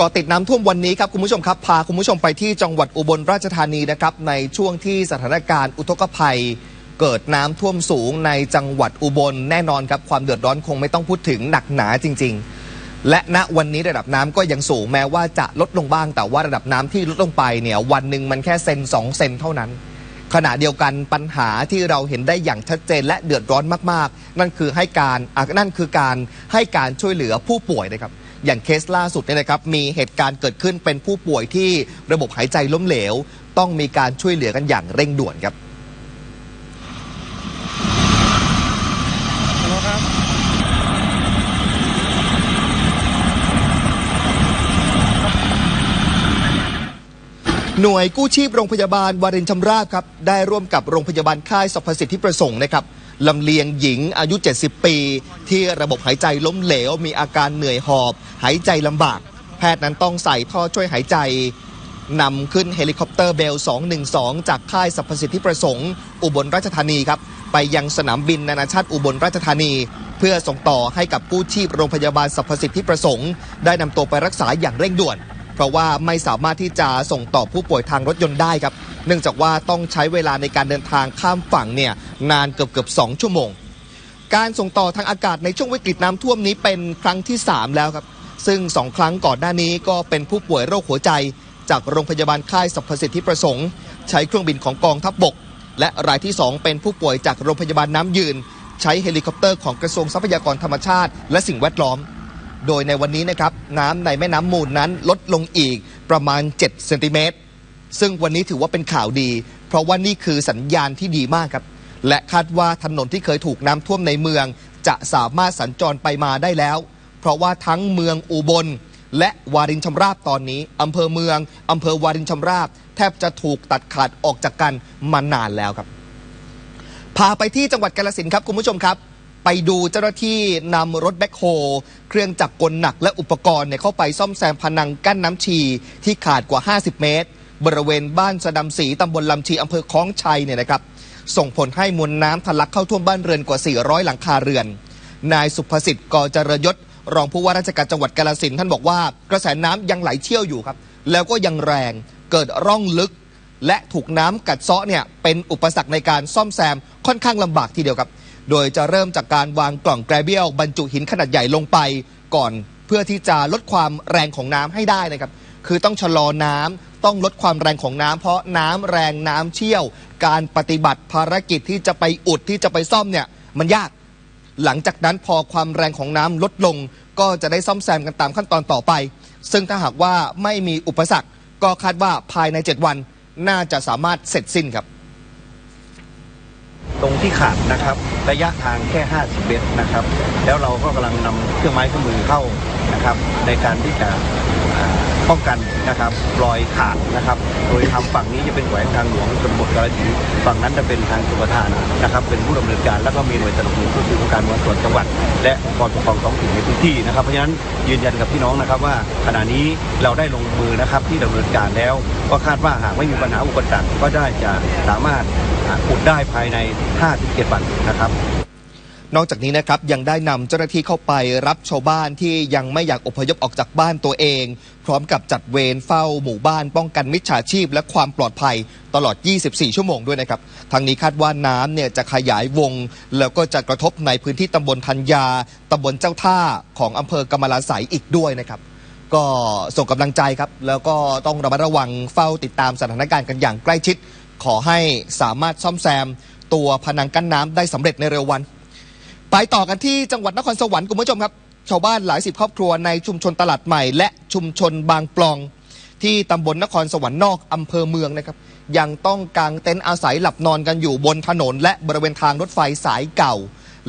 กาะติดน้ำท่วมวันนี้ครับคุณผู้ชมครับพาคุณผู้ชมไปที่จังหวัดอุบลราชธานีนะครับในช่วงที่สถานการณ์อุทกภัย เกิดน้ำท่วมสูงในจังหวัดอุบลแน่นอนครับความเดือดร้อนคงไม่ต้องพูดถึงหนักหนาจริง ๆ และณวันนี้ระดับน้ำก็ยังสูงแม้ว่าจะลดลงบ้าง แต่ว่าระดับน้ำที่ลดลงไปเนี่ยวันหนึ่งมันแค่เซนสองเซนเท่านั้น ขณะเดียวกันปัญหาที่เราเห็นได้อย่างชัดเจนและเดือดร้อนมากๆ นั่นคือให้การนั่นคือการให้การช่วยเหลือผู้ป่วยนะครับ อย่างเคสล่าสุดเนี่ยนะครับ มีเหตุการณ์เกิดขึ้นเป็นผู้ป่วยที่ระบบหายใจล้มเหลว ต้องมีการช่วยเหลือกันอย่างเร่งด่วนครับหลครับหน่วยกู้ชีพโรงพยาบาลวารินชำราบครับ ได้ร่วมกับโรงพยาบาลค่ายสรรพสิทธิประสงค์นะครับ ลำเลียงหญิงอายุ 70 ปี ที่ระบบหายใจล้มเหลว มีอาการเหนื่อยหอบ หายใจลำบาก แพทย์นั้นต้องใส่ท่อช่วยหายใจนำขึ้นเฮลิคอปเตอร์เบล 212 จากค่ายสรรพสิทธิประสงค์ อุบลราชธานีครับ ไปยังสนามบินนานาชาติอุบลราชธานี เพื่อส่งต่อให้กับกู้ชีพโรงพยาบาลสรรพสิทธิประสงค์ ได้นำตัวไปรักษาอย่างเร่งด่วน เพราะว่าไม่สามารถที่จะส่งต่อผู้ป่วยทางรถยนต์ได้ครับ เนื่องจากว่าต้องใช้เวลาในการเดินทางข้ามฝั่งเนี่ยนานเกือบเกือบสองชั่วโมง การส่งต่อทางอากาศในช่วงวิกฤตน้ำท่วมนี้เป็นครั้งที่ 3 แล้วครับ ซึ่ง 2 ครั้งก่อนหน้านี้ก็เป็นผู้ป่วยโรคหัวใจ จากโรงพยาบาลค่ายสรรพสิทธิประสงค์ ใช้เครื่องบินของกองทัพบบก และรายที่ 2 เป็นผู้ป่วยจากโรงพยาบาลน้ำยืน ใช้เฮลิคอปเตอร์ของกระทรวงทรัพยากรธรรมชาติ และสิ่งแวดล้อม โดยในวันนี้นะครับน้ำในแม่น้ำมูลนั้นลดลงอีกประมาณ 7 เซนติเมตร ซึ่งวันนี้ถือว่าเป็นข่าวดี เพราะว่านี่คือสัญญาณที่ดีมากครับ และคาดว่าถนนที่เคยถูกน้ำท่วมในเมือง จะสามารถสัญจรไปมาได้แล้ว เพราะว่าทั้งเมืองอุบล และวารินชำราบตอนนี้อำเภอเมืองอำเภอวารินชำราบ แทบจะถูกตัดขาดออกจากกันมานานแล้วครับพาไปที่จังหวัดกาฬสินครับคุณผู้ชมครับ ไปดูเจ้าหน้าที่นำรถแบ็คโฮเครื่องจักรกลหนักและอุปกรณ์เนี่ยเข้าไปซ่อมแซมพนังกั้นน้ำชีที่ขาดกว่า 50 เมตร บริเวณบ้านสะดำศรีตำบลลำชีอำเภอคล้องชัยเนี่ยนะครับ ส่งผลให้มวลน้ำทะลักเข้าท่วมบ้านเรือนกว่า 400 หลังคาเรือน นายสุภสิทธิ์กอเจรยศ รองผู้ว่าราชการจังหวัดกาฬสินท่านบอกว่ากระแสน้ำยังไหลเชี่ยวอยู่ครับ แล้วก็ยังแรงเกิดร่องลึก และถูกน้ำกัดเซาะเนี่ยเป็นอุปสรรคในการซ่อมแซมค่อนข้างลำบากทีเดียวครับ โดยจะเริ่มจากการวางกล่องแกรเบียลบรรจุหินขนาดใหญ่ลงไปก่อนเพื่อที่จะลดความแรงของน้ำให้ได้นะครับ คือต้องชะลอน้ำต้องลดความแรงของน้ำเพราะน้ำแรงน้ำเชี่ยว การปฏิบัติภารกิจที่จะไปอุดที่จะไปซ่อมเนี่ยมันยาก หลังจากนั้นพอความแรงของน้ำลดลง ก็จะได้ซ่อมแซมกันตามขั้นตอนต่อไป ซึ่งถ้าหากว่าไม่มีอุปสรรคก็คาดว่าภายใน 7 วัน น่าจะสามารถเสร็จสิ้นครับ ตรงที่ขาดนะครับระยะทางแค่ 50 เมตรนะครับ แล้วเราก็กำลังนำเครื่องไม้เครื่องมือเข้านะครับในการที่จะ ป้องกันนะครับรอยขาดนะครับ โดยทำฝั่งนี้จะเป็นแขวงทางหลวงชนบทกาฬสินฝั่งนั้นจะเป็นทางสุขทานนะครับ เป็นผู้ดำเนินการแล้วก็มีหน่วยสนับสนุนก็คือองค์การมวลส่วนจังหวัด และองค์กรปกครองท้องถิ่นในพื้นที่นะครับเพราะฉะนั้นยืนยันกับพี่น้องนะครับว่าขณะนี้เราได้ลงมือนะครับที่ดำเนินการแล้ว ก็คาดว่าหากไม่มีปัญหาอุปสรรคก็ได้จะสามารถอุดได้ภายใน 5-7 วันนะครับ นอกจากนี้นะครับยังได้นำเจ้าหน้าที่เข้าไปรับชาวบ้านที่ยังไม่อยากอพยพออกจากบ้านตัวเอง พร้อมกับจัดเวรเฝ้าหมู่บ้านป้องกันมิจฉาชีพ และความปลอดภัยตลอด 24 ชั่วโมงด้วยนะครับทางนี้คาดว่าน้ำเนี่ยจะขยายวง แล้วก็จะกระทบในพื้นที่ตำบลธัญญาตำบลเจ้าท่าของอำเภอกำมะลาไสยอีกด้วยนะครับ ก็ส่งกำลังใจครับ แล้วก็ต้องระมัดระวังเฝ้าติดตามสถานการณ์กันอย่างใกล้ชิด ขอให้สามารถซ่อมแซม ตัวพนังกั้นน้ำได้สำเร็จในเร็ววัน ไปต่อกันที่จังหวัดนครสวรรค์คุณผู้ชมครับ ชาวบ้านหลายสิบครอบครัวในชุมชนตลาดใหม่ และชุมชนบางปลอง ที่ตำบลนครสวรรค์นอกอำเภอเมืองนะครับ ยังต้องกางเต็นท์อาศัยหลับนอนกันอยู่บนถนน และบริเวณทางรถไฟสายเก่า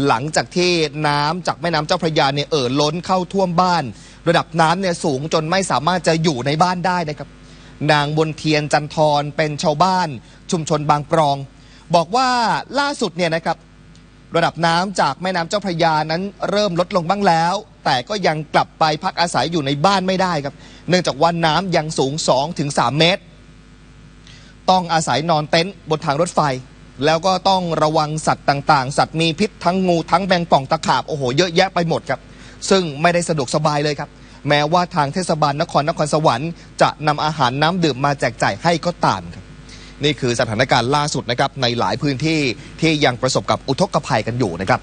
หลังจากที่น้ำจากแม่น้ำเจ้าพระยาเนี่ยเอ่อล้นเข้าท่วมบ้าน ระดับน้ำเนี่ยสูงจนไม่สามารถจะอยู่ในบ้านได้นะครับ นางบนเทียนจันทรเป็นชาวบ้าน ชุมชนบางปรอง บอกว่าล่าสุดเนี่ยนะครับ ระดับน้ำจากแม่น้ำเจ้าพระยานั้นเริ่มลดลงบ้างแล้ว แต่ก็ยังกลับไปพักอาศัยอยู่ในบ้านไม่ได้ครับ เนื่องจากว่าน้ำยังสูง 2-3 เมตร ต้องอาศัยนอนเต็นท์บนทางรถไฟ แล้วก็ต้องระวังสัตว์ต่างๆ สัตว์มีพิษทั้งงูทั้งแมงป่องตะขาบโอ้โหเยอะแยะไปหมดครับ ซึ่งไม่ได้สะดวกสบายเลยครับ แม้ว่าทางเทศบาลนครนครสวรรค์จะนำอาหารน้ำดื่มมาแจกจ่ายให้ก็ตามครับ นี่คือสถานการณ์ล่าสุดนะครับในหลายพื้นที่ที่ยังประสบกับอุทกภัยกันอยู่นะครับ